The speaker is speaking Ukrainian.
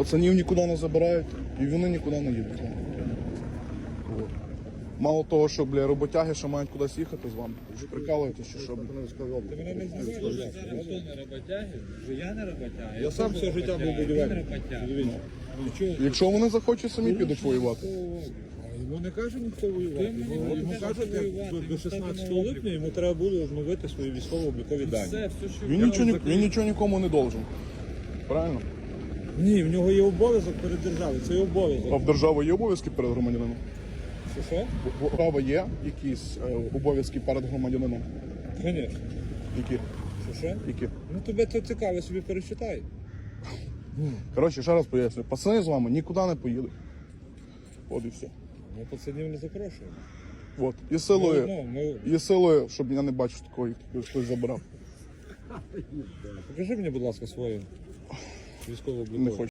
Пацанів нікуди не забирають, і вони нікуди не їдуть. От. Мало того, що бля, роботяги ще мають кудись їхати з вами. Ви прикалуєтесь чи що? бля? Ти мене не знімаєш? Зараз хто не роботяги? Вже я не роботяга. Я сам все життя був будівельник. Якщо вони захочуть, самі підуть воювати. Йому не каже ніхто воювати. Ти мені Йому, не кажуть, воювати, до- до йому 16 стати липня йому треба буде обновити свої військово-облікові дані. Все, все, що Він нічого, ні- він нічого нікому не должен. Правильно? Ні, в нього є обов'язок перед державою. Це є А обов'язок. в держави є обов'язки перед громадянином? Що що? У держави є якісь е, обов'язки перед громадянином? Звісно. Які? Що що? Які? Ну тебе це цікаво, собі перечитай. Коротше, ще раз поясню. Пацани з вами нікуди не поїдуть. От і все. Ми пацанів не запрошуємо. От. І силою, Ну, ми... і силою, щоб я не бачив такого, як хтось забирав. Покажи мені, будь ласка, свою Не військово-облікову. хочу.